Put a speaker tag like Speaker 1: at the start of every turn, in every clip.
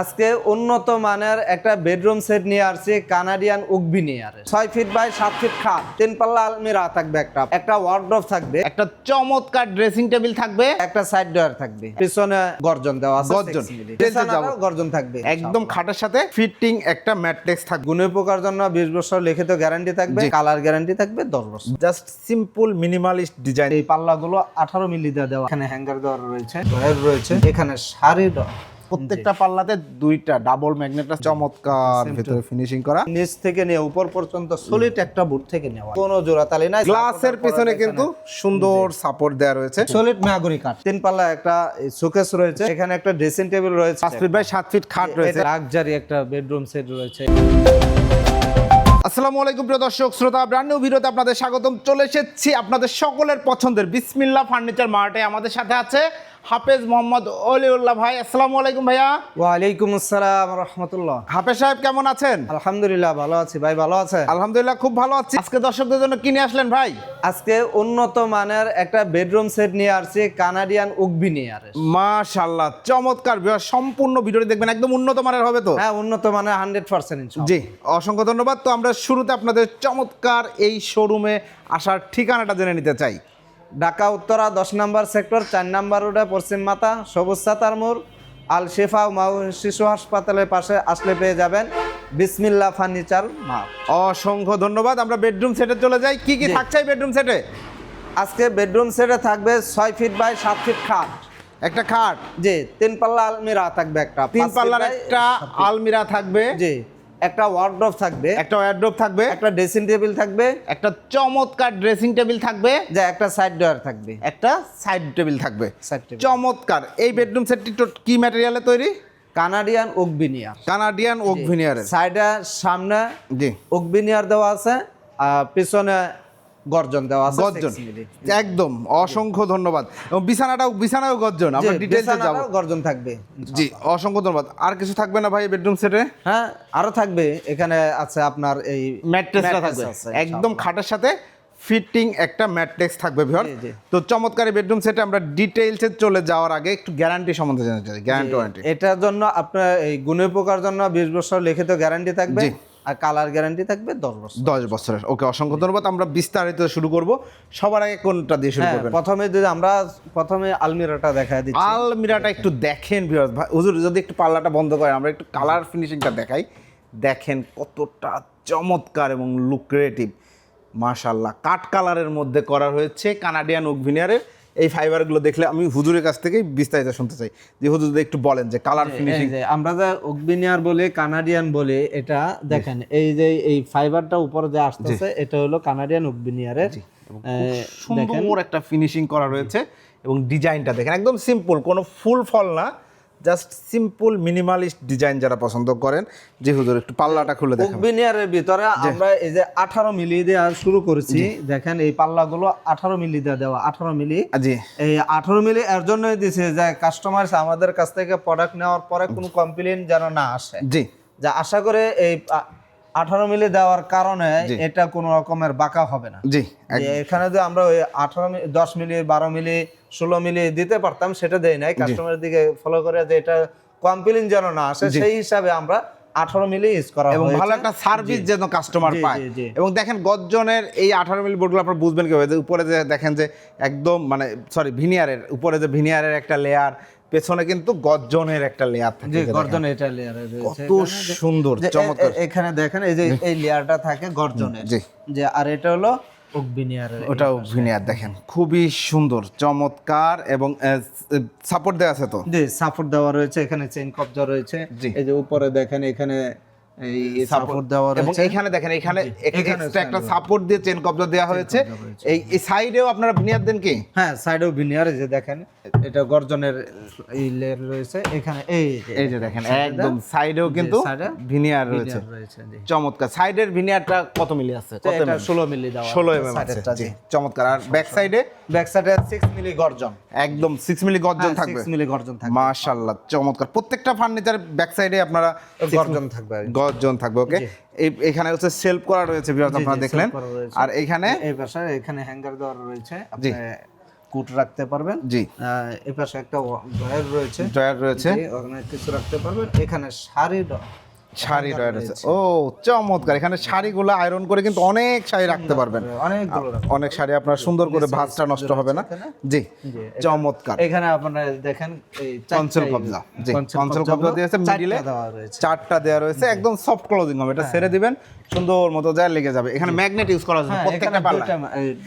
Speaker 1: আজকে উন্নত মানের একটা বেডরুম সেট নিয়ে আসছি কানাডিয়ান উকবি নিয়ে। আর ছয় ফিট বাই সাত ফিট খাট তিন পাল্লা আলমিরা থাকবে একটা। একটা ওয়ার্ড্রপ থাকবে।
Speaker 2: একটা চমৎকার ড্রেসিং টেবিল থাকবে।
Speaker 1: একটা সাইড ডোর থাকবে। পিছনে গর্জন দেওয়া আছে
Speaker 2: গর্জন।
Speaker 1: 6 মিলি।
Speaker 2: টেলতে
Speaker 1: বিছানাটাও
Speaker 2: যাব।
Speaker 1: গর্জন থাকবে
Speaker 2: একদম খাটের সাথে ফিটিং একটা ম্যাট্রিক্স থাকবে।
Speaker 1: গুণে পোকার জন্য বিশ বছর লিখিত গ্যারান্টি থাকবে কালার গ্যারান্টি থাকবে দশ বছর।
Speaker 2: জাস্ট সিম্পল মিনিমালিস্ট ডিজাইন
Speaker 1: এই পাল্লাগুলো আঠারো মিলি দেওয়া। এখানে হ্যাঙ্গার দেওয়া রয়েছে। ড্রয়ার রয়েছে। এখানে শাড়ি
Speaker 2: প্রত্যেকটা পাল্লাতে দুইটা ডাবল ম্যাগনেটটা চমৎকার ভিতরে ফিনিশিং করা।
Speaker 1: নিচ থেকে নিয়ে উপর পর্যন্ত সলিড একটা বুট থেকে নেওয়া। কোনো জোড়া তালি নাই
Speaker 2: গ্লাসের পিছনে কিন্তু সুন্দর সাপোর্ট দেওয়া রয়েছে।
Speaker 1: সলিড মেহাগুনি কাঠ তিন পাল্লা একটা শোকেস রয়েছে। এখানে একটা ড্রেসিং টেবিল রয়েছে।
Speaker 2: পাঁচ ফিট বাই সাত ফিট খাট রয়েছে।
Speaker 1: লাক্সারি একটা বেডরুম সেট রয়েছে।
Speaker 2: আসসালামু আলাইকুম প্রিয় দর্শক শ্রোতা ব্র্যান্ড নিউ ভিডিওতে আপনাদের স্বাগতম। চলে এসেছি আপনাদের সকলের পছন্দের বিসমিল্লা ফার্নিচার মার্টে আমাদের সাথে আছে হাফেজ মোহাম্মদ অলিউল্লাহ ভাই আসসালামু আলাইকুম ভাইয়া।
Speaker 1: ওয়ালাইকুম আসসালাম রহমতুল্লাহ।
Speaker 2: হাফেজ সাহেব কেমন আছেন?
Speaker 1: আলহামদুলিল্লাহ ভালো আছি ভাই ভালো আছে
Speaker 2: আলহামদুলিল্লাহ খুব ভালো আছি। আজকে দর্শকদের জন্য কিনে আসলেন ভাই?
Speaker 1: আজকে উন্নত মানের একটা বেডরুম সেট নিয়ে আসছি কানাডিয়ান উকবি নিয়ে আর
Speaker 2: মাশাআল্লাহ চমৎকার সম্পূর্ণ ভিডিওটি দেখবেন একদম উন্নত মানের হবে তো?
Speaker 1: হ্যাঁ উন্নত মানের হান্ড্রেড পার্সেন্ট
Speaker 2: জি অসংখ্য ধন্যবাদ। তো আমরা শুরুতে আপনাদের চমৎকার এই শোরুমে আসার ঠিকানাটা জেনে নিতে চাই।
Speaker 1: ঢাকা উত্তরা দশ নম্বর সেক্টর চার নম্বর রোডে পশ্চিম মাতা সবুজ সাতার মোড় আল শেফা মাউ শিশু হাসপাতালের পাশে আসলে পেয়ে যাবেন বিসমিল্লা ফার্নিচার মার্ট
Speaker 2: অসংখ্য ধন্যবাদ। আমরা বেডরুম সেটে চলে যাই। কি কি থাকছে বেডরুম সেটে?
Speaker 1: আজকে বেডরুম সেটে থাকবে ছয় ফিট বাই সাত ফিট খাট।
Speaker 2: একটা খাট?
Speaker 1: জি তিন পাল্লা আলমিরা থাকবে একটা।
Speaker 2: তিন পাল্লার একটা আলমিরা থাকবে।
Speaker 1: জি। একটা ওয়ার্ড্রপ থাকবে।
Speaker 2: একটা ওয়ার্ড্রপ থাকবে।
Speaker 1: একটা ড্রেসিং টেবিল থাকবে।
Speaker 2: একটা চমৎকার ড্রেসিং টেবিল থাকবে।
Speaker 1: যে একটা সাইড ডোর থাকবে।
Speaker 2: একটা সাইড টেবিল থাকবে।
Speaker 1: সাইড
Speaker 2: চমৎকার। এই বেডরুম সেটটি কি ম্যাটেরিয়ালে তৈরি?
Speaker 1: Canadian oak veneer
Speaker 2: Canadian oak ভিনিয়ারের
Speaker 1: সাইডে সামনে
Speaker 2: জি।
Speaker 1: ওকভিনিয়ার দেওয়া আছে আর পিছনে গর্জন দেওয়া আছে
Speaker 2: গর্জন। একদম অসংখ্য ধন্যবাদ। এবং বিছানাটাও বিছানাও গর্জন আমরা ডিটেলসে যাব।
Speaker 1: গর্জন থাকবে
Speaker 2: জি অসংখ্য ধন্যবাদ। আর কিছু থাকবে না ভাই বেডরুম সেটে
Speaker 1: হ্যাঁ আরও থাকবে। এখানে আছে আপনার এই
Speaker 2: ম্যাট্রেসটা থাকবে। একদম খাটের সাথে ফিটিং একটা ম্যাট্রেক্স থাকবে ভিউয়ার। তো চমৎকার বেডরুম সেটে আমরা ডিটেইলসে চলে যাওয়ার আগে একটু গ্যারান্টি সম্বন্ধে জানতে চাই। গ্যারান্টি ওয়ারেন্টি
Speaker 1: এটার জন্য আপনার এই গুণে পোকার জন্য বিশ বছর লিখিত গ্যারান্টি থাকবে।
Speaker 2: জি।
Speaker 1: আর কালার গ্যারান্টি থাকবে দশ বছর
Speaker 2: দশ বছরের। ওকে অসংখ্য ধন্যবাদ। আমরা বিস্তারিত শুরু করব। সবার আগে কোনটা দিয়ে শুরু
Speaker 1: হ্যাঁ
Speaker 2: করবেন?
Speaker 1: প্রথমে যদি আমরা প্রথমে আলমিরাটা দেখা দিচ্ছি।
Speaker 2: আলমিরাটা একটু দেখেন ভিউয়ার্স ভাই হুজুর যদি একটু পাল্লাটা বন্ধ করেন আমরা একটু কালার ফিনিশিংটা দেখাই। দেখেন কতটা চমৎকার এবং লুক্রেটিভ মাশাল্লাহ কাট কালারের মধ্যে করা হয়েছে কানাডিয়ান উকভিনিয়ারের এই ফাইবারগুলো দেখলে আমি হুজুরের কাছ থেকে বিস্তারিত শুনতে চাই। যে হুজুর একটু বলেন যে কালার ফিনিশিং
Speaker 1: আমরা যা অগবিনিয়ার বলে কানাডিয়ান বলে এটা দেখেন এই যে এই ফাইবারটা উপরে যে আসতেছে এটা হলো কানাডিয়ান অগবিনিয়ারের দেখেন
Speaker 2: সুন্দর একটা ফিনিশিং করা রয়েছে এবং ডিজাইনটা দেখেন একদম সিম্পল কোনো ফুল ফল না। জাস্ট সিম্পল মিনিমালিস্ট ডিজাইন যারা পছন্দ করেন যে হুজুর একটু পাল্লাটা খুলে দেখেন
Speaker 1: উকবিনিয়ারের ভিতরে আমরা এই যে আঠারো মিলি দেওয়া শুরু করেছি দেখেন এই পাল্লাগুলো আঠারো মিলি দিয়ে দেওয়া আঠারো মিলি।
Speaker 2: জি।
Speaker 1: এই আঠারো মিলি এর জন্যই দিছে যে কাস্টমার আমাদের কাছ থেকে প্রোডাক্ট নেওয়ার পরে কোনো কমপ্লেন যেন না আসে।
Speaker 2: জি।
Speaker 1: যা আশা করে এই আঠারো মিলি দেওয়ার কারণে এটা কোনো রকমের বাঁকা হবে না।
Speaker 2: জি
Speaker 1: এখানে যে আমরা ওই আঠারো দশ মিলি বারো মিলি ষোলো মিলি দিতে পারতাম সেটা দেয় নাই। কাস্টমারের দিকে ফলো করে যে এটা কমপ্লেন যেন না আসে সেই হিসাবে আমরা আঠারো মিলি ইউজ করা
Speaker 2: এবং ভালো একটা সার্ভিস যেন কাস্টমার পায়। এবং দেখেন গজ্জনের এই আঠারো মিলি বোর্ডগুলো আপনারা বুঝবেন যে উপরে যে দেখেন যে একদম মানে সরি ভিনিয়ারের উপরে যে ভিনিয়ারের একটা লেয়ার পেছনে কিন্তু গজ্জনের একটা লেয়ার থাকে। দেখেন।
Speaker 1: এটা লেয়ারে
Speaker 2: কত সুন্দর চমৎকার।
Speaker 1: এখানে দেখেন এই যে এই লেয়ারটা থাকে গর্জনের। যে আর এটা হলো
Speaker 2: ওটাও ভিনিয়ার দেখেন খুবই সুন্দর চমৎকার এবং সাপোর্ট দেওয়া আছে তো?
Speaker 1: জি সাপোর্ট দেওয়া রয়েছে এখানে চেইন কবজা রয়েছে। এই যে উপরে দেখেন এখানে এই সাপোর্ট দেওয়া রয়েছে।
Speaker 2: এখানে দেখেন এখানে একটা সাপোর্ট দিয়ে চেন কবজা দেওয়া হয়েছে। এই এই সাইডেও আপনারা ভিনিয়ার দেন কি?
Speaker 1: হ্যাঁ সাইডেও ভিনিয়ার যে দেখেন এটা গর্জনের এই লেয়ার রয়েছে। এখানে এই
Speaker 2: এই যে দেখেন একদম সাইডেও কিন্তু ভিনিয়ার রয়েছে। চমৎকার। সাইডের ভিনিয়ারটা কত মিলি আছে? কত
Speaker 1: এটা 16 মিলি দেওয়া
Speaker 2: ষোলো এম এম আছে জি চমৎকার। আর ব্যাক সাইডে
Speaker 1: ব্যাক সাইডে 6 মিলি গর্জন।
Speaker 2: একদম সিক্স মিলি গর্জন থাকবে।
Speaker 1: 6 মিলি গর্জন থাকবে।
Speaker 2: মাশাল্লাহ চমৎকার। প্রত্যেকটা ফার্নিচার ব্যাক সাইডে আপনারা
Speaker 1: গর্জন থাকবে
Speaker 2: গর্জন থাকবে ওকে এই এখানে হচ্ছে সেলফ করা রয়েছে বিরাট আপনারা দেখলেন। আর এখানে
Speaker 1: এই পাশে এখানে হ্যাঙ্গার দেওয়া রয়েছে আপনি কুট রাখতে পারবেন।
Speaker 2: জি।
Speaker 1: এই পাশে একটা ড্রয়ার রয়েছে।
Speaker 2: ড্রয়ার রয়েছে।
Speaker 1: ওখানে কিছু রাখতে পারবেন। এখানে শাড়ি
Speaker 2: শাড়ি রয়েছে। ও চমৎকার। এখানে শাড়িগুলো আয়রন করে কিন্তু অনেক শাড়ি রাখতে পারবেন।
Speaker 1: রাখতে
Speaker 2: অনেক শাড়ি আপনার সুন্দর করে ভাঁজটা নষ্ট হবে না। জি চমৎকার।
Speaker 1: এখানে আপনারা দেখেন চারটা
Speaker 2: কবজা। জি
Speaker 1: কনসোল
Speaker 2: কবজা দিয়েছে মিডিলে চারটা দেওয়া রয়েছে। একদম সফট ক্লোজিং হবে। এটা ছেড়ে দিবেন সুন্দর মতো যায় লেগে যাবে। এখানে ম্যাগনেট ইউজ করা
Speaker 1: হ্যাঁ,
Speaker 2: প্রত্যেকটা পাল্লা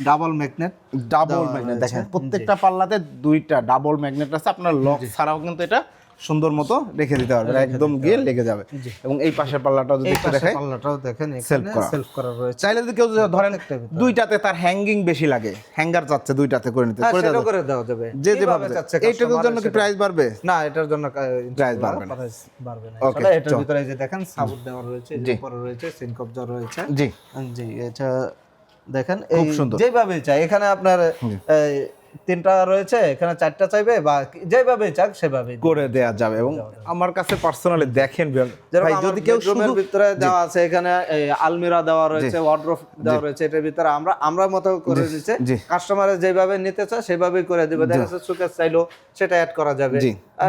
Speaker 1: ডাবল ম্যাগনেট
Speaker 2: ডাবল ম্যাগনেট দেখেন প্রত্যেকটা পাল্লাতে দুইটা ডাবল ম্যাগনেট আছে। আপনার লক ছাড়াও কিন্তু এটা সুন্দর মতো রেখে দিতে পারবেন একদম গিয়ে লেগে যাবে। এবং এই পাশের পাল্লাটাও যদি একটু দেখাই
Speaker 1: পাল্লাটাও দেখেন এখানে
Speaker 2: করা।
Speaker 1: সেলফ করা রয়েছে।
Speaker 2: চাইলে যদি কেউ ধরেন দুইটাতে তার হ্যাঙ্গিং বেশি লাগে হ্যাঙ্গার চাচ্ছে দুইটাতে করে নিতে
Speaker 1: হ্যাঁ,
Speaker 2: করে দেওয়া যাবে।
Speaker 1: করে দেওয়া যাবে।
Speaker 2: যে
Speaker 1: যেভাবে চাচ্ছে
Speaker 2: এইটুকুর
Speaker 1: customer
Speaker 2: জন্য কি প্রাইস বাড়বে?
Speaker 1: না এটার জন্য
Speaker 2: Price বাড়বে না।
Speaker 1: প্রাইস বাড়বে না। আসলে এটার ভিতরে যে দেখেন সাবুট দেওয়া রয়েছে যে। উপরে রয়েছে সিন কবজা রয়েছে।
Speaker 2: জি।
Speaker 1: জি এটা দেখেন এই। যেভাবে চাই এখানে আপনার তিনটা রয়েছে এখানে চারটা চাইবে বা যেভাবে চাক সেভাবে
Speaker 2: করে দেয়া যাবে এবং আমার কাছে পার্সোনালি দেখেন ভাই যদি কেউ
Speaker 1: রুমের
Speaker 2: শুধু
Speaker 1: ভিতরে দেওয়া আছে এখানে আলমিরা দেওয়া রয়েছে ওয়ার্ড্রোব দেওয়া রয়েছে এটার ভিতরে আমরা আমরা মতো করে দিচ্ছে কাস্টমার যেভাবে নিতে চায় সেভাবেই করে দিবে। দেখা যাচ্ছে সুকেস চাইলো সেটা অ্যাড করা যাবে।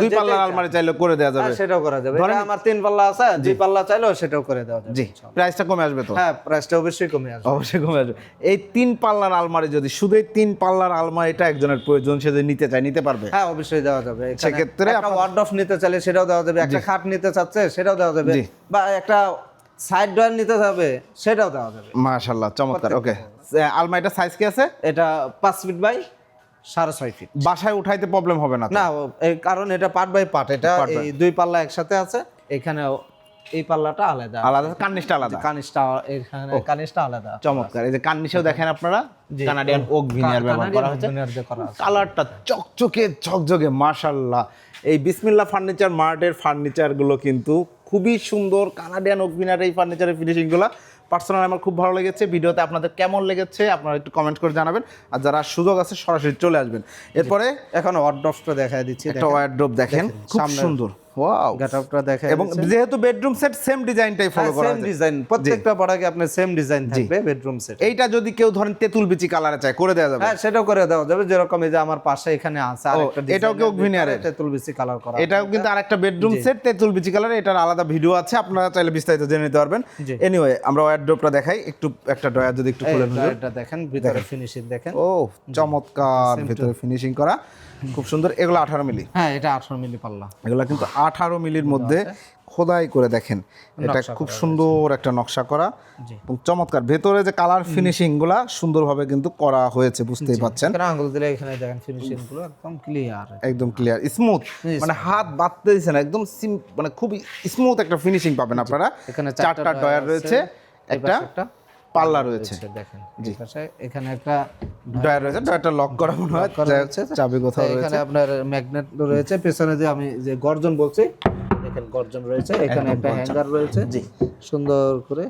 Speaker 2: দুই পাল্লার আলমারি চাইলো করে দেওয়া যাবে।
Speaker 1: সেটাও করা যাবে। এটা আমার তিন পাল্লা আছে দুই পাল্লা চাইলো সেটাও করে দেওয়া যাবে।
Speaker 2: জি। প্রাইসটা কমে আসবে তো?
Speaker 1: হ্যাঁ প্রাইসটা অবশ্যই কমে আসবে।
Speaker 2: অবশ্যই কমে আসবে। এই তিন পাল্লার আলমারি যদি শুধু এই তিন পাল্লার আলমারিটা একজনের প্রয়োজন সে যদি নিতে চায় নিতে পারবে।
Speaker 1: হ্যাঁ অবশ্যই দেওয়া যাবে।
Speaker 2: সেক্ষেত্রে
Speaker 1: একটা ওয়ার্ড অফ নিতে চাইলে সেটাও দেওয়া যাবে একটা খাট নিতে চাচ্ছে সেটাও দেওয়া যাবে বা একটা সাইড ডোর নিতে যাবে সেটাও দেওয়া যাবে।
Speaker 2: মাশাল্লাহ চমৎকার ওকে আলমারিটা সাইজ কি আছে?
Speaker 1: এটা পাঁচ ফিট বাই সাড়ে ছয় ফিট
Speaker 2: বাসায় উঠাইতে প্রবলেম হবে না
Speaker 1: না এই কারণ এটা পার্ট বাই পার্ট এটা এই দুই পাল্লা একসাথে আছে এখানে এই পাল্লাটা আলাদা
Speaker 2: আলাদা কার্নিশটা আলাদা।
Speaker 1: কানিসটা এখানে কানিসটা আলাদা।
Speaker 2: চমৎকার। এই যে কার্নিশেও দেখেন আপনারা কানাডিয়ান ওক ভিনিয়ার ব্যবহার করা হয়েছে। কালারটা চকচকে ঝকঝকে মাশাল্লাহ এই বিসমিল্লা ফার্নিচার মার্টের ফার্নিচারগুলো কিন্তু খুবই সুন্দর। কানাডিয়ান ওক ভিনিয়ার এই ফার্নিচারের ফিনিশিংগুলো পার্সোনাল আমার খুব ভালো লেগেছে। ভিডিওতে আপনাদের কেমন লেগেছে আপনারা একটু কমেন্ট করে জানাবেন। আর যারা সুযোগ আছে সরাসরি চলে আসবেন। এরপরে
Speaker 1: এখন ওয়ার্ডরোবটা দেখা দিচ্ছি।
Speaker 2: একটা ওয়ার্ড্রোপ দেখেন। খুব সুন্দর। ওয়াও
Speaker 1: গেটআপটা
Speaker 2: এবং যেহেতু বেডরুম সেট সেম ডিজাইনটাই ফলো করা
Speaker 1: সেম ডিজাইন প্রত্যেকটা প্রোডাক্টে আপনার সেম ডিজাইন থাকবে বেডরুম সেট
Speaker 2: এইটা যদি কেউ ধরেন তেঁতুল বিচি কালারে চায় করে দেওয়া যাবে?
Speaker 1: হ্যাঁ সেটাও করে দেওয়া যাবে যেরকম এই যে আমার পাশে এখানে আছে আরেকটা
Speaker 2: এটাও?
Speaker 1: তেতুল বেশি কালার করা।
Speaker 2: এটাও কিন্তু আরেকটা বেডরুম সেট তেঁতুল বিচি কালার এটার আলাদা ভিডিও আছে আপনারা চাইলে বিস্তারিত জেনে নিতে পারবেন। এনিওয়ে আমরা ওয়ারড্রপটা দেখাই একটু একটা ড্রয়ার যদি একটু খুলে
Speaker 1: এটা দেখেন ভিতরে ফিনিশিং দেখেন।
Speaker 2: ও চমৎকার ভিতরে ফিনিশিং করা। খুব সুন্দর। এগুলো আঠারো মিলি।
Speaker 1: হ্যাঁ এটা 18 মিলি পাল্লা।
Speaker 2: এগুলো কিন্তু আঠারো মিলির মধ্যে খোদাই করে দেখেন। এটা খুব সুন্দর একটা নকশা করা। এবং চমৎকার। ভেতরে যে কালার ফিনিশিংগুলা সুন্দরভাবে কিন্তু করা হয়েছে বুঝতেই পাচ্ছেন।
Speaker 1: আঙ্গুল দিলে এখানে দেখেন ফিনিশিংগুলো একদম ক্লিয়ার
Speaker 2: একদম ক্লিয়ার স্মুথ মানে হাত বাঁধতে দিচ্ছে না একদম সিম- মানে খুব স্মুথ একটা ফিনিশিং পাবেন আপনারা।
Speaker 1: এখানে
Speaker 2: চারটা ডয়ার রয়েছে। একটা। পাল্লা রয়েছে।
Speaker 1: দেখেন জি। এখানে একটা
Speaker 2: ডয়ার রয়েছে ডয়ারটা লক করা মনে হয়
Speaker 1: রয়েছে।
Speaker 2: চাবি কোথাও রয়েছে।
Speaker 1: এখানে আপনার ম্যাগনেট রয়েছে পেছনে যে আমি যে গর্জন বলছি দেখেন গর্জন রয়েছে এখানে একটা হ্যাঙ্গার রয়েছে। জি। সুন্দর করে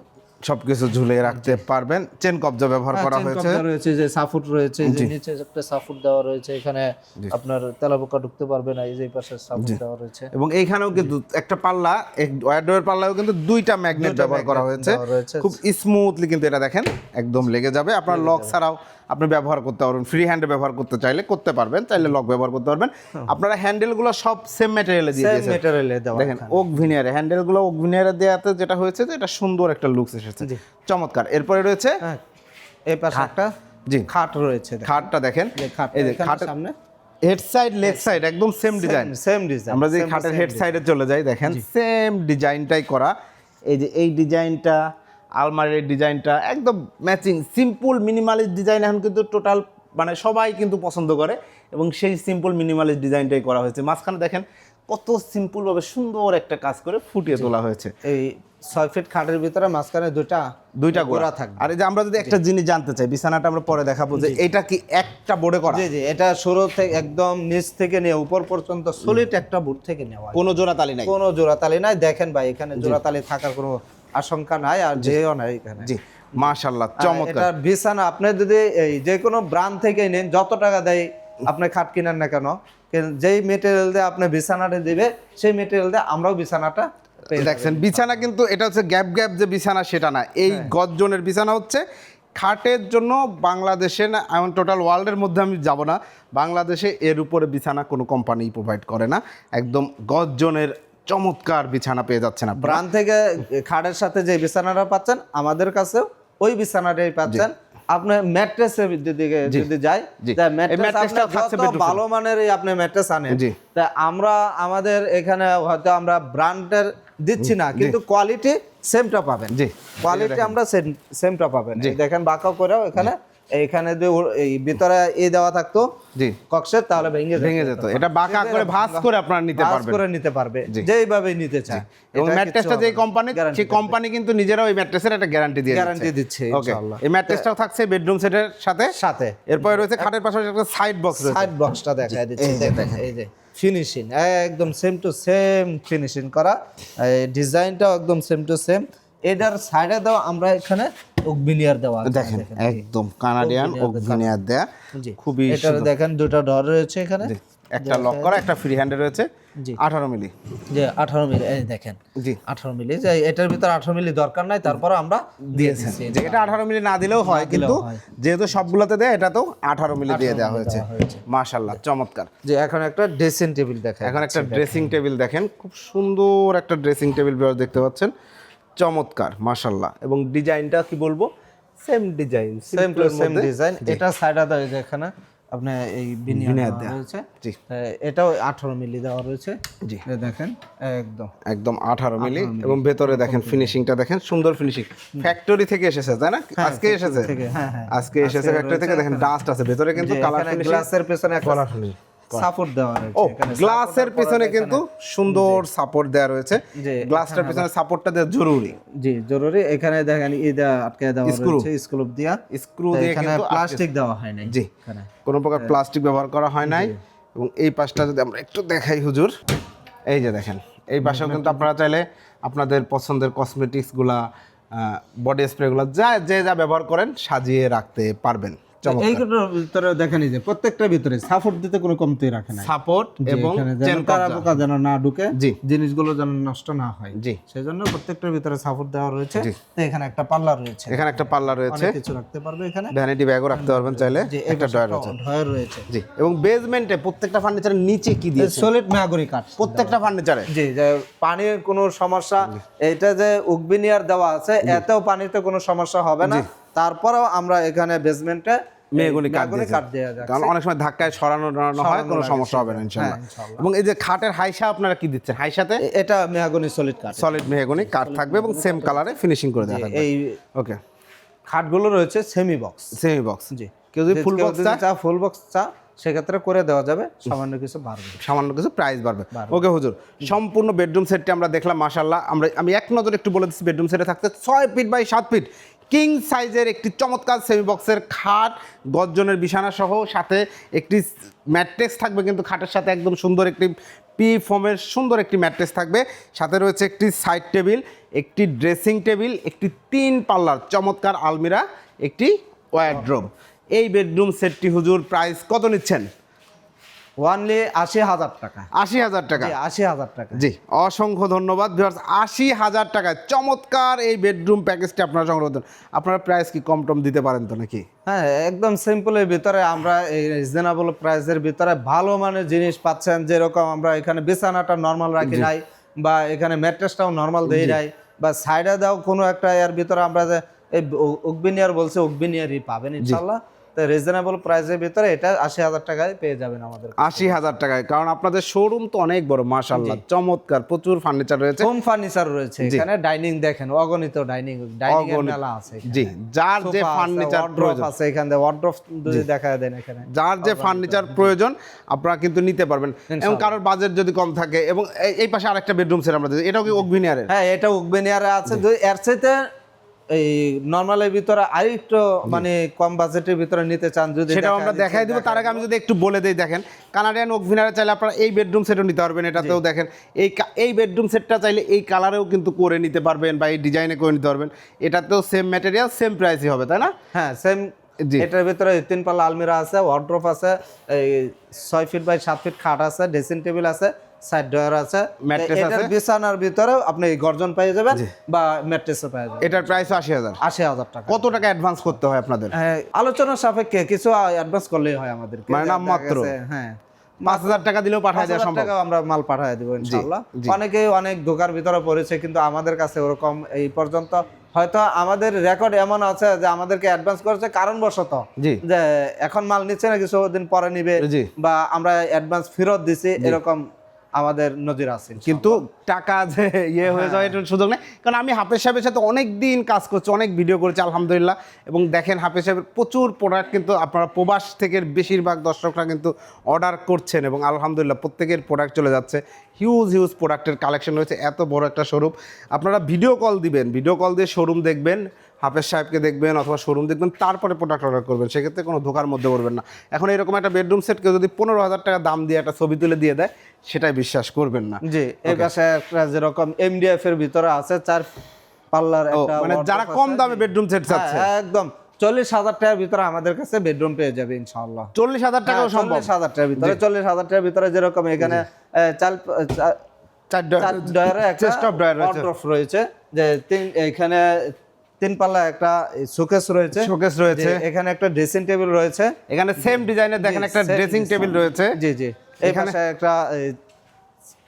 Speaker 2: সবকিছু ঝুলিয়ে রাখতে পারবেন। চেন কবজা ব্যবহার করা হয়েছে।
Speaker 1: রয়েছে যে সাফুট রয়েছে যে নিচে একটা সাফুট দেওয়া রয়েছে এখানে আপনার তেলাপোকা ঢুকতে পারবে না এই যে পাশে সাফুট দেওয়া রয়েছে।
Speaker 2: এবং এইখানেও কিন্তু একটা পাল্লা এক ওয়ারডোয়ের পাল্লাও কিন্তু দুইটা ম্যাগনেট ব্যবহার করা হয়েছে। খুব স্মুথলি কিন্তু এটা দেখেন একদম লেগে যাবে। আপনার লক ছাড়াও আপনি ব্যবহার করতে পারবেন ফ্রি হ্যান্ডে ব্যবহার করতে চাইলে করতে পারবেন চাইলে লক ব্যবহার করতে পারবেন। আপনারা হ্যান্ডেলগুলো সব সেম ম্যাটেরিয়ালে দিয়ে দিয়েছেন।
Speaker 1: মেটেরিয়ালে দেওয়া
Speaker 2: দেখেন ওক ভিনিয়ারে হ্যান্ডেলগুলো ওক ভিনিয়ারে দেওয়াতে যেটা হয়েছে যে এটা সুন্দর একটা লুকস এসেছে। চমৎকার। এরপরে রয়েছে
Speaker 1: হ্যাঁ এই পাশে একটা
Speaker 2: জি।
Speaker 1: খাট রয়েছে।
Speaker 2: খাটটা দেখেন। এই যে খাটের
Speaker 1: সামনে।
Speaker 2: হেড সাইড লেগ সাইড একদম সেম ডিজাইন
Speaker 1: সেম ডিজাইন
Speaker 2: আমরা যে খাটের হেড সাইডে চলে যাই দেখেন সেম ডিজাইনটাই করা। এই যে এই ডিজাইনটা আলমারির ডিজাইনটা একদম ম্যাচিং সিম্পল মিনিমালিস্ট ডিজাইন এখন কিন্তু টোটাল মানে সবাই কিন্তু পছন্দ করে এবং সেই সিম্পল মিনিমালিস্ট ডিজাইনটাই করা হয়েছে। মাঝখানে দেখেন কত সিম্পলভাবে সুন্দর একটা কাজ করে ফুটিয়ে তোলা হয়েছে।
Speaker 1: এই ছয় ফিট খাটের ভিতরে মাঝখানে দুটা
Speaker 2: দুইটা গোড়া।
Speaker 1: থাকবে।
Speaker 2: আর এই যে আমরা যদি একটা জিনিস জানতে চাই বিছানাটা আমরা পরে দেখাবো যে এটা কি একটা বোর্ডে করা?
Speaker 1: জি জি এটা শুরু থেকে একদম নিচ থেকে নিয়ে উপর পর্যন্ত সলিড একটা বোর্ড থেকে নেওয়া।
Speaker 2: কোনো জোড়া তালি নাই।
Speaker 1: কোনো জোড়াতালি নাই। দেখেন ভাই এখানে জোড়াতালি থাকার কোনো আশঙ্কা নাই আর যেও নাই এখানে।
Speaker 2: জি মাশাল্লাহ চমৎকার।
Speaker 1: এটা বিছানা আপনি যদি এই যে কোনো ব্রান্ড থেকে নেন যত টাকা দেয় আপনি খাট কিনেন না কেন যেই মেটেরিয়াল দিয়ে আপনি বিছানাটা দিবে সেই মেটেরিয়াল দিয়ে আমরাও বিছানাটা
Speaker 2: দেখছেন বিছানা কিন্তু এটা হচ্ছে গ্যাপ গ্যাপ যে বিছানা সেটা না। এই
Speaker 1: হ্যাঁ।
Speaker 2: গজ জোনের বিছানা হচ্ছে খাটের জন্য বাংলাদেশে না এমন টোটাল ওয়ার্ল্ডের মধ্যে আমি যাব না। বাংলাদেশে এর উপরে বিছানা কোনো কোম্পানি প্রোভাইড করে না। একদম গজ্জনের চমৎকার বিছানা পেয়ে যাচ্ছেন
Speaker 1: ব্রান থেকে খাটের সাথে যে বিছানাটা পাচ্ছেন আমাদের কাছেও ওই বিছানাটাই পাচ্ছেন। আপনি ম্যাট্রেসের দিকে যদি যাই ভালো মানের আপনি ম্যাট্রেস আনেন। তা আমরা আমাদের এখানে হয়তো আমরা ব্র্যান্ডের দিচ্ছি না কিন্তু কোয়ালিটি সেমটা পাবেন।
Speaker 2: জি।
Speaker 1: কোয়ালিটি আমরা সেমটা পাবেন। দেখেন বাঁকাও করেও এখানে এইখানে যে এই ভিতরে ই দেওয়া থাকতো
Speaker 2: জি।
Speaker 1: কক্সের তাহলে ভেঙে
Speaker 2: ভেঙে যেত। এটা বাঁকা করে ভাঁজ করে আপনারা নিতে
Speaker 1: ভাঁজ
Speaker 2: পারবেন।
Speaker 1: করে নিতে পারবে। যেইভাবে নিতে চায়।
Speaker 2: এবং ম্যাট্রেসটা যে কোম্পানি সেই কোম্পানি কিন্তু নিজেরাও এই ম্যাট্রেসের একটা গ্যারান্টি দিয়ে
Speaker 1: Guarantee দিচ্ছে,
Speaker 2: ওকে
Speaker 1: ইনশাআল্লাহ।
Speaker 2: এই ম্যাট্রেসটাও থাকছে বেডরুম সেটের সাথে।
Speaker 1: সাথে।
Speaker 2: এরপরে রয়েছে খাটের পাশাপাশি একটা সাইড বক্স রয়েছে।
Speaker 1: সাইড বক্সটা দেখায় দিচ্ছি। এই যে ফিনিশিং একদম সেম টু সেম ফিনিশিং করা। ডিজাইনটাও একদম সেম টু সেম এটার সাইডে দাও আমরা এখানে অগবিনিয়ার দেওয়া
Speaker 2: দেখেন একদম কানাডিয়ান ও ভিনিয়ার দেয়া। খুবই
Speaker 1: এটার দেখেন দুটো ডর রয়েছে এখানে।
Speaker 2: একটা লক করা একটা ফ্রি হ্যান্ডে রয়েছে।
Speaker 1: জি।
Speaker 2: আঠারো মিলি।
Speaker 1: যে আঠারো মিলি এই দেখেন
Speaker 2: জি।
Speaker 1: আঠারো মিলি যে এটার ভিতর আঠারো মিলি দরকার নাই তারপর আমরা দিয়েছি
Speaker 2: যে এটা আঠারো মিলি না দিলেও হয় কিন্তু। যেহেতু সবগুলোতে দেয় এটা তো আঠারো মিলি দিয়ে দেওয়া হয়েছে।
Speaker 1: হয়েছে।
Speaker 2: মাশাল্লাহ চমৎকার।
Speaker 1: যে এখন একটা ড্রেসিং টেবিল দেখেন।
Speaker 2: এখন একটা ড্রেসিং টেবিল দেখেন। খুব সুন্দর একটা ড্রেসিং টেবিল দেখতে পাচ্ছেন। চমৎকার মাশাল্লাহ এবং ডিজাইনটা কি বলব? Same design
Speaker 1: same to same design এটা সাইডে হয়েছে এখানে আপনি এই বিনিয়োগ। রয়েছে।
Speaker 2: জি।
Speaker 1: এটাও আঠারো মিলি দেওয়া রয়েছে।
Speaker 2: জি।
Speaker 1: দেখেন একদম।
Speaker 2: একদম আঠারো মিলি। এবং ভেতরে দেখেন ফিনিশিংটা দেখেন সুন্দর ফিনিশিং ফ্যাক্টরি থেকে এসেছে তাই না? আজকে এসেছে।
Speaker 1: থেকে, হ্যাঁ, হ্যাঁ।
Speaker 2: আজকে এসেছে ফ্যাক্টরি থেকে দেখেন ডাস্ট আছে ভেতরে কিন্তু কালার ফিনিশিং
Speaker 1: গ্লাসের পেছনে
Speaker 2: কালার ফিনিশিং
Speaker 1: সাপোর্ট দেওয়া রয়েছে
Speaker 2: ও গ্লাসের পিছনে কিন্তু সুন্দর সাপোর্ট দেওয়া রয়েছে। গ্লাসটার পিছনে সাপোর্টটা দেওয়া জরুরি।
Speaker 1: জি জরুরি। এখানে দেখেন আটকে দেওয়া রয়েছে স্ক্রু দিয়া।
Speaker 2: স্ক্রু দিয়ে
Speaker 1: এখানে প্লাস্টিক দেওয়া হয় নাই
Speaker 2: জি। কোনো প্রকার প্লাস্টিক ব্যবহার করা হয় নাই। এবং এই পাশটা যদি আমরা একটু দেখাই হুজুর এই যে দেখেন এই পাশেও কিন্তু আপনারা চাইলে আপনাদের পছন্দের কসমেটিক্সগুলা বডি স্প্রেগুলো যা যে যা ব্যবহার করেন সাজিয়ে রাখতে পারবেন।
Speaker 1: এইগুলোর ভিতরে দেখেন যে প্রত্যেকটা ভিতরে সাপোর্ট দিতে কোনো কমতি রাখে না
Speaker 2: সাপোর্ট এবং চেন
Speaker 1: পোকা যেন না ঢুকে জিনিসগুলো যেন নষ্ট না হয়।
Speaker 2: জি।
Speaker 1: সেই প্রত্যেকটার ভিতরে সাপোর্ট দেওয়া রয়েছে। তো এখানে একটা পাল্লা রয়েছে।
Speaker 2: এখানে একটা পাল্লা রয়েছে।
Speaker 1: কিছু রাখতে পারবে এখানে।
Speaker 2: ভ্যানিটি ব্যাগও রাখতে পারবেন চাইলে। একটা ড্রয়ার রয়েছে।
Speaker 1: ড্রয়ার রয়েছে।
Speaker 2: জি এবং বেসমেন্টে প্রত্যেকটা ফার্নিচারের নিচে কি
Speaker 1: সলিড কাঠ
Speaker 2: প্রত্যেকটা ফার্নিচারে
Speaker 1: জি যে পানির কোনো সমস্যা এটা যে উগবিনিয়ার দেওয়া আছে এতেও পানিতে কোনো সমস্যা হবে না। তারপরেও আমরা এখানে বেসমেন্টে
Speaker 2: মেহগনি কাঠ দিয়েছে।
Speaker 1: কাঠ দেওয়া যায়
Speaker 2: কারণ অনেক সময় ধাক্কায় সরানো হয় কোনো সমস্যা হবে না
Speaker 1: হ্যাঁ, ইনশাআল্লাহ।
Speaker 2: এবং এই যে খাটের হাইসা আপনারা কি দিচ্ছেন? হাইসাতে?
Speaker 1: এটা মেহাগনি সলিড কাঠ।
Speaker 2: সলিড মেহগনি কাঠ থাকবে এবং সেম কালারে ফিনিশিং করে দেওয়া
Speaker 1: এই
Speaker 2: ওকে
Speaker 1: খাটগুলো রয়েছে সেমি বক্স
Speaker 2: সেমি বক্স
Speaker 1: জি।
Speaker 2: কেউ যদি ফুল বক্স চা
Speaker 1: ফুল বক্স চা সেক্ষেত্রে করে দেওয়া যাবে সামান্য কিছু বাড়বে।
Speaker 2: সামান্য কিছু প্রাইস বাড়বে। ওকে হুজুর। সম্পূর্ণ বেডরুম সেটটি আমরা দেখলাম মাশাল্লাহ আমরা আমি এক নজর একটু বলে দিচ্ছি বেডরুম সেটে থাকতে ছয় ফিট বাই সাত ফিট কিং সাইজের একটি চমৎকার সেমি বক্সের খাট গজ্জনের বিছানা সহ সাথে একটি ম্যাট্রেস থাকবে কিন্তু খাটের সাথে একদম সুন্দর একটি পি ফোমের সুন্দর একটি ম্যাট্রেস থাকবে। সাথে রয়েছে একটি সাইড টেবিল, একটি ড্রেসিং টেবিল, একটি তিন পাল্লার চমৎকার আলমিরা, একটি ওয়ারড্রোব এই বেডরুম সেটটি হুজুর প্রাইস কত নিচ্ছেন?
Speaker 1: ওয়ানলি আশি হাজার টাকা।
Speaker 2: আশি হাজার টাকা।
Speaker 1: আশি হাজার টাকা।
Speaker 2: জি অসংখ্য ধন্যবাদ ভিউয়ার্স আশি হাজার টাকায় চমৎকার এই বেডরুম প্যাকেজটি আপনারা সংগ্রহ করতেন আপনারা প্রাইস কি কম টম দিতে পারেন তো নাকি?
Speaker 1: হ্যাঁ একদম সিম্পলের ভিতরে আমরা এই রিজনেবল প্রাইসের ভিতরে ভালো মানের জিনিস পাচ্ছেন যেরকম আমরা এখানে বিছানাটা নর্মাল রাখি নাই বা এখানে ম্যাট্রেসটাও নর্মাল দেই নাই বা সাইডে দাও কোনো একটা এর ভিতরে আমরা যে এই উকবিনিয়ার বলছে উকবিনিয়ারই পাবেন ইনশাল্লাহ। তো রিজনেবল প্রাইসের ভিতরে এটা আশি হাজার টাকায় পেয়ে যাবেন আমাদের
Speaker 2: আশি হাজার টাকায় কারণ আপনাদের শোরুম তো অনেক বড় মাশাল্লাহ চমৎকার প্রচুর ফার্নিচার রয়েছে।
Speaker 1: হোম ফার্নিচার রয়েছে এখানে ডাইনিং দেখেন অগণিত ডাইনিং ডাইনিং এর মেলা আছে
Speaker 2: জি যার যে ফার্নিচার প্রয়োজন।
Speaker 1: আছে এখানে ওয়ার্ড্রপ যদি দেখা দেন এখানে।
Speaker 2: যার যে ফার্নিচার প্রয়োজন আপনারা কিন্তু নিতে পারবেন। এবং কারোর বাজেট যদি কম থাকে এবং এই- পাশে আরেকটা বেডরুম সেট আমরা। এটাও কি অগ্নিয়ারের
Speaker 1: হ্যাঁ এটা উকবেনিয়ারে আছে। এর চাইতে এই নর্মালের ভিতরে আরেকটু মানে কম বাজেটের ভিতরে নিতে চান যদি
Speaker 2: সেটাও আমরা দেখাই দিব। তার আগে আমি যদি একটু বলে দিই দেখেন কানাডিয়ান ওকভিনারে চাইলে আপনারা এই বেডরুম সেটও নিতে পারবেন এটাতেও দেখেন। এই এই বেডরুম সেটটা চাইলে এই কালারেও কিন্তু করে নিতে পারবেন বা এই ডিজাইনে করে নিতে পারবেন। এটাতেও সেম ম্যাটেরিয়াল সেম প্রাইসই হবে তাই না?
Speaker 1: হ্যাঁ সেম
Speaker 2: জি।
Speaker 1: এটার ভিতরে তিন পাল্লা আলমিরা আছে ওয়ার্ড্রপ আছে এই ছয় ফিট বাই সাত ফিট খাট আছে ড্রেসিং টেবিল আছে সাইড ডয়ার আছে। এটার
Speaker 2: আছে?
Speaker 1: বিছানার ভিতরে আপনি গর্জন পেয়ে যাবেন বা ম্যাট্রেসও পেয়ে যাবেন।
Speaker 2: এটার প্রাইস আশি হাজার।
Speaker 1: আশি হাজার টাকা।
Speaker 2: কত টাকা অ্যাডভান্স করতে হয় আপনাদের?
Speaker 1: হ্যাঁ, আলোচনার সাপেক্ষে কিছু অ্যাডভান্স করলেই হয় আমাদের
Speaker 2: মানে নামমাত্র?
Speaker 1: হ্যাঁ।
Speaker 2: পাঁচ হাজার টাকা দিলেও পাঠায় দেওয়া সম্ভব।
Speaker 1: টাকা আমরা মাল পাঠিয়ে দেবো। অনেকেই অনেক ধোকার ভিতরে পড়েছে কিন্তু আমাদের কাছে ওরকম এই পর্যন্ত হয়তো আমাদের রেকর্ড এমন আছে যে আমাদেরকে অ্যাডভান্স করেছে কারণবশত
Speaker 2: জি।
Speaker 1: যে এখন মাল নিচ্ছে না কিছুদিন পরে নিবে। বা আমরা অ্যাডভান্স ফেরত দিছি এরকম আমাদের নজির আছে
Speaker 2: কিন্তু টাকা যে ইয়ে হয়ে যায় এটার সুযোগ নেই। কারণ আমি হাফেজ সাহেবের সাথে অনেক দিন কাজ করছি অনেক ভিডিও করেছি আলহামদুলিল্লাহ। এবং দেখেন হাফেজ সাহেবের প্রচুর প্রোডাক্ট কিন্তু আপনারা প্রবাস থেকে বেশিরভাগ দর্শকরা কিন্তু অর্ডার করছেন এবং আলহামদুলিল্লাহ প্রত্যেকের প্রোডাক্ট চলে যাচ্ছে। হিউজ হিউজ প্রোডাক্টের কালেকশন রয়েছে এত বড় একটা শোরুম আপনারা ভিডিও কল দিবেন ভিডিও কল দিয়ে শোরুম দেখবেন। হাফেজ সাহেবকে দেখবেন অথবা শোরুম দেখবেন তারপরে প্রোডাক্ট অর্ডার করবেন। সেক্ষেত্রে কোনো ধোকার মধ্যে পড়বেন না। এখন এরকম একটা বেডরুম সেট কেউ যদি পনেরো হাজার টাকা দাম দিয়ে একটা ছবি তুলে দিয়ে দেয় সেটাই বিশ্বাস করবেন না।
Speaker 1: জি এই পাশে একটা যেরকম এমডিএফ এর ভিতরে আছে চার পাল্লার
Speaker 2: মানে যারা কম দামে বেডরুম সেট চাচ্ছে।
Speaker 1: হ্যাঁ, একদম। চল্লিশ হাজার টাকার ভিতরে আমাদের কাছে বেডরুম পেয়ে যাবে ইনশাআল্লাহ।
Speaker 2: চল্লিশ হাজার টাকাও
Speaker 1: হ্যাঁ,
Speaker 2: সম্ভব।
Speaker 1: চল্লিশ হাজার টাকার ভিতরে চল্লিশ হাজার টাকার ভিতরে যেরকম এখানে চাল
Speaker 2: চার
Speaker 1: ডয়ারে একটা
Speaker 2: রয়েছে
Speaker 1: যে তিন এখানে তিন পাল্লা একটা শোকেস রয়েছে।
Speaker 2: শোকেস রয়েছে।
Speaker 1: এখানে একটা ড্রেসিং টেবিল রয়েছে।
Speaker 2: এখানে সেম ডিজাইনের দেখেন একটা ড্রেসিং টেবিল রয়েছে।
Speaker 1: জি জি। এখানে একটা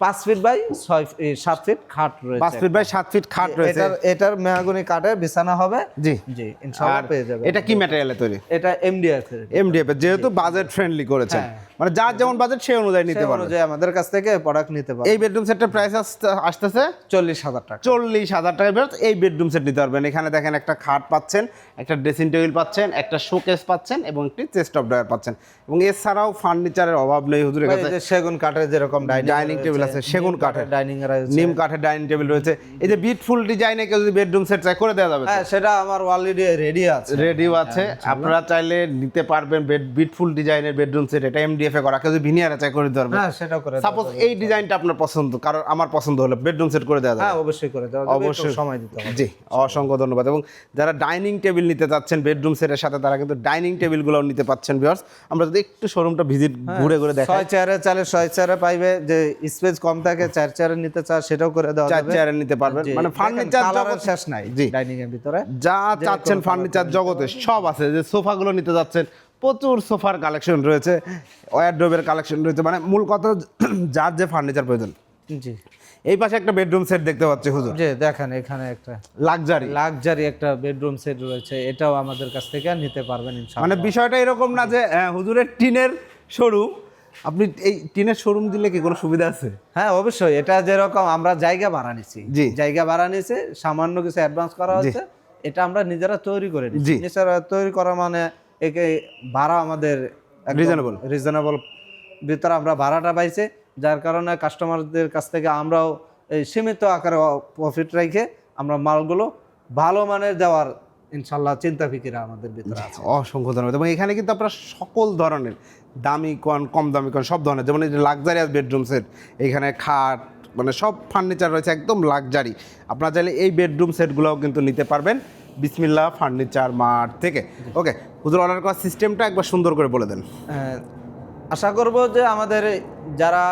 Speaker 1: পাঁচ ফিট বাই ছয় সাত ফিট খাট রয়েছে
Speaker 2: পাঁচ ফিট বাই সাত ফিট খাট রয়েছে।
Speaker 1: এটার এটার মেহাগুনি কাঠের বিছানা হবে।
Speaker 2: জি।
Speaker 1: জি ইনশাআল্লাহ পেয়ে যাবে।
Speaker 2: এটা কি ম্যাটেরিয়ালে তৈরি?
Speaker 1: এটা এমডিএফ এর।
Speaker 2: এমডিএফ যেহেতু বাজেট ফ্রেন্ডলি করেছেন।
Speaker 1: হ্যাঁ।
Speaker 2: মানে যার যেমন বাজেট সেই অনুযায়ী নিতে পারবে।
Speaker 1: অনুযায়ী আমাদের কাছ থেকে প্রোডাক্ট নিতে পারবে।
Speaker 2: এই বেডরুম সেটের প্রাইস আসতেছে?
Speaker 1: চল্লিশ হাজার টাকা।
Speaker 2: চল্লিশ হাজার টাকা বেরোত এই বেডরুম সেট নিতে পারবেন। এখানে দেখেন একটা খাট পাচ্ছেন একটা ড্রেসিং টেবিল পাচ্ছেন একটা শোকেস পাচ্ছেন এবং একটি চেস্ট অফ ড্রয়ার পাচ্ছেন। এবং এছাড়াও ফার্নিচারের অভাব নেই হুজুরের কাছে।
Speaker 1: সেগুন কাঠের যেরকম
Speaker 2: Dining table আছে, সেগুন কাঠের।
Speaker 1: ডাইনিং রয়েছে।
Speaker 2: নিম কাঠের ডাইনিং টেবিল রয়েছে। এই যে বিটফুল ডিজাইনে কেউ যদি বেডরুম সেট চাই করে দেওয়া যাবে
Speaker 1: হ্যাঁ সেটা আমার অলরেডি রেডি আছে।
Speaker 2: রেডিও আছে। আপনারা চাইলে নিতে পারবেন বেড বিটফুল ডিজাইনের বেডরুম সেট এটা এমডিএফ এ করা। কেউ যদি ভিনিয়ারে চাই করে দিতে
Speaker 1: হ্যাঁ সেটাও করে
Speaker 2: সাপোজ এই ডিজাইনটা আপনার পছন্দ কারণ আমার পছন্দ হলে বেডরুম সেট করে দেওয়া
Speaker 1: হ্যাঁ অবশ্যই করে দেওয়া যাবে।
Speaker 2: অবশ্যই।
Speaker 1: সময় দিতে হবে।
Speaker 2: জি অসংখ্য ধন্যবাদ। এবং যারা ডাইনিং টেবিল নিতে চাচ্ছেন বেডরুম সেটের সাথে তারা কিন্তু ডাইনিং টেবিলগুলোও নিতে পাচ্ছেন ভিউয়ার্স আমরা যদি একটু শোরুমটা ভিজিট ঘুরে ঘুরে দেখাই।
Speaker 1: ছয় চেয়ারে চালে ছয় চেয়ারে পাইবে যে স্পেস কম থাকে চার চেয়ারে নিতে সেটাও করে দেওয়া
Speaker 2: চার চেয়ারে নিতে পারবেন। মানে ফার্নিচার জগৎ
Speaker 1: শেষ নাই
Speaker 2: জি।
Speaker 1: ডাইনিং এর ভিতরে।
Speaker 2: যা চাচ্ছেন ফার্নিচার জগতে সব আছে। যে সোফাগুলো নিতে যাচ্ছেন প্রচুর সোফার কালেকশন রয়েছে ওয়ারড্রোবের কালেকশন রয়েছে। মানে মূল কথা যার যে ফার্নিচার প্রয়োজন।
Speaker 1: জি।
Speaker 2: এই পাশে একটা বেডরুম সেট দেখতে পাচ্ছি হুজুর।
Speaker 1: যে দেখেন এখানে একটা
Speaker 2: লাক্সারি
Speaker 1: লাক্সারি একটা বেডরুম সেট রয়েছে। এটাও আমাদের কাছ থেকে নিতে পারবেন ইনশাআল্লাহ।
Speaker 2: মানে বিষয়টা এরকম না যে আহ, হুজুরের টিনের শোরুম আপনি এই টিনের শোরুম দিলে কি কোনো সুবিধা আছে
Speaker 1: হ্যাঁ অবশ্যই এটা যেরকম আমরা জায়গা ভাড়া নিছি
Speaker 2: জি।
Speaker 1: জায়গা ভাড়া নিছে সামান্য কিছু অ্যাডভান্স করা হচ্ছে এটা আমরা নিজেরা তৈরি করে। নিচ্ছি নিজেরা তৈরি করা মানে একে ভাড়া আমাদের
Speaker 2: Reasonable।
Speaker 1: রিজনেবল ভিতরে আমরা ভাড়াটা পাইছে যার কারণে কাস্টমারদের কাছ থেকে আমরাও এই সীমিত আকারে প্রফিট রেখে আমরা মালগুলো ভালো মানের দেওয়ার ইনশাল্লাহ চিন্তা ফিকিরা আমাদের ভিতরে আছে।
Speaker 2: অসংখ্য ধন্যবাদ। এবং এখানে কিন্তু আপনারা সকল ধরনের দামি কন কম দামি কন সব ধরনের যেমন এই যে লাক্সারিয়াস বেডরুম সেট এখানে খাট মানে সব ফার্নিচার রয়েছে একদম লাক্সারি। আপনারা চাইলে এই বেডরুম সেটগুলোও কিন্তু নিতে পারবেন বিসমিল্লা ফার্নিচার মার্ট থেকে। ওকে হুজুর অর্ডার করার সিস্টেমটা একবার সুন্দর করে বলে দেন।
Speaker 1: আশা করব যে আমাদের যারা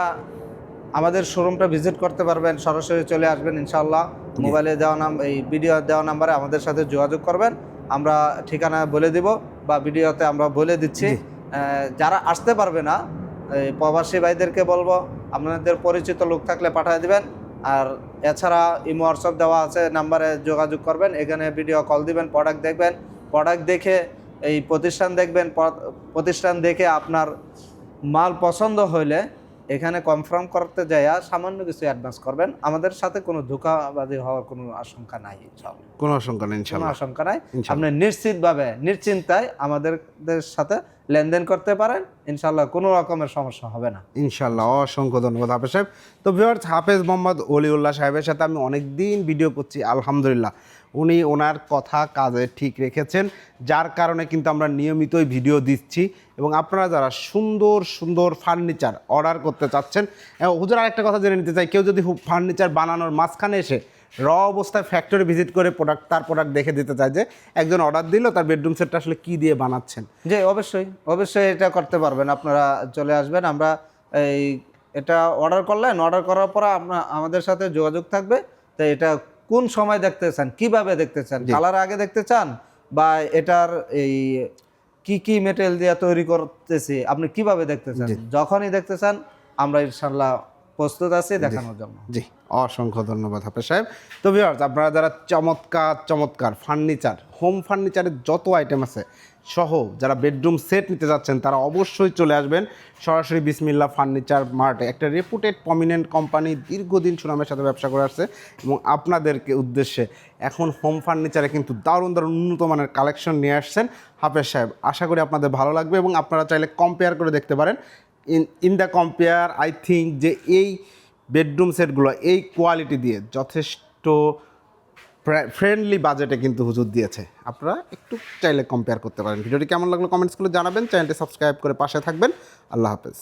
Speaker 1: আমাদের শোরুমটা ভিজিট করতে পারবেন সরাসরি চলে আসবেন ইনশাল্লাহ মোবাইলে দেওয়া নাম এই ভিডিও দেওয়া নাম্বারে আমাদের সাথে যোগাযোগ করবেন। আমরা ঠিকানা বলে দিব বা ভিডিওতে আমরা বলে দিচ্ছি। যারা আসতে পারবে না এই প্রবাসী ভাইদেরকে বলব আপনাদের পরিচিত লোক থাকলে পাঠিয়ে দিবেন। আর এছাড়া ইমো হোয়াটসঅ্যাপ দেওয়া আছে নাম্বারে যোগাযোগ করবেন। এখানে ভিডিও কল দিবেন প্রোডাক্ট দেখবেন। প্রোডাক্ট দেখে এই প্রতিষ্ঠান দেখবেন প্রতিষ্ঠান দেখে আপনার মাল পছন্দ হইলে এখানে কনফার্ম করতে যাইয়া সামান্য কিছু অ্যাডভান্স করবেন। আমাদের সাথে কোনো ধোকাবাজি হওয়ার কোনো আশঙ্কা নাই
Speaker 2: কোনো আশঙ্কা নেই
Speaker 1: কোনো আশঙ্কা নাই। আপনি নিশ্চিতভাবে নিশ্চিন্তায় আমাদের সাথে লেনদেন করতে পারেন। ইনশাল্লাহ কোনো রকমের সমস্যা হবে না।
Speaker 2: ইনশাল্লাহ অসংখ্য ধন্যবাদ হাফেজ সাহেব। তো ভিওয়ার্স হাফেজ মোহাম্মদ অলিউল্লাহ সাহেবের সাথে আমি অনেক দিন ভিডিও করছি আলহামদুলিল্লাহ। উনি ওনার কথা কাজে ঠিক রেখেছেন, যার কারণে কিন্তু আমরা নিয়মিতই ভিডিও দিচ্ছি। এবং আপনারা যারা সুন্দর সুন্দর ফার্নিচার অর্ডার করতে চাচ্ছেন হুজুর, আরেকটা কথা জেনে নিতে চাই, কেউ যদি ফার্নিচার বানানোর মাঝখানে এসে র অবস্থায় ফ্যাক্টরি ভিজিট করে প্রোডাক্ট তার প্রোডাক্ট দেখে দিতে চায় যে, একজন অর্ডার দিল, তার বেডরুম সেটটা আসলে কি দিয়ে বানাচ্ছেন?
Speaker 1: যে অবশ্যই অবশ্যই এটা করতে পারবেন, আপনারা চলে আসবেন, আমরা এই, এটা অর্ডার করলেন অর্ডার করার পর আপনার আমাদের সাথে যোগাযোগ থাকবে, তো এটা কোন সময় দেখতে চান? কীভাবে দেখতে চান? কালার আগে দেখতে চান? বা এটার এই কি কি মেটেরিয়াল দিয়ে তৈরি করতেছি? আপনি কীভাবে দেখতে চান? যখনই দেখতে চান আমরা ইনশাল্লাহ প্রস্তুত আছি দেখানোর জন্য।
Speaker 2: জি অসংখ্য ধন্যবাদ হাফেজ সাহেব। তো ভিউয়ার্স আপনারা যারা চমৎকার চমৎকার ফার্নিচার হোম ফার্নিচারের যত আইটেম আছে সহ যারা বেডরুম সেট নিতে যাচ্ছেন, তারা অবশ্যই চলে আসবেন সরাসরি বিসমিল্লা ফার্নিচার মার্টে। একটা রেপুটেড প্রমিনেন্ট কোম্পানি দীর্ঘদিন সুনামের সাথে ব্যবসা করে আসছে এবং আপনাদেরকে উদ্দেশ্যে এখন হোম ফার্নিচারে কিন্তু দারুণ দারুণ উন্নত মানের কালেকশন নিয়ে আসছেন হাফেজ সাহেব। আশা করি আপনাদের ভালো লাগবে এবং আপনারা চাইলে কম্পেয়ার করে দেখতে পারেন। In in the compare I think যে এই বেডরুম সেটগুলো এই কোয়ালিটি দিয়ে যথেষ্ট ফ্রেন্ডলি বাজেটে কিন্তু হুজুর দিয়েছে। আপনারা একটু চাইলে কম্পেয়ার করতে পারেন। ভিডিওটি কেমন লাগল কমেন্টস জানাবেন। চ্যানেলটি সাবস্ক্রাইব করে পাশে থাকবেন। আল্লাহ হাফেজ।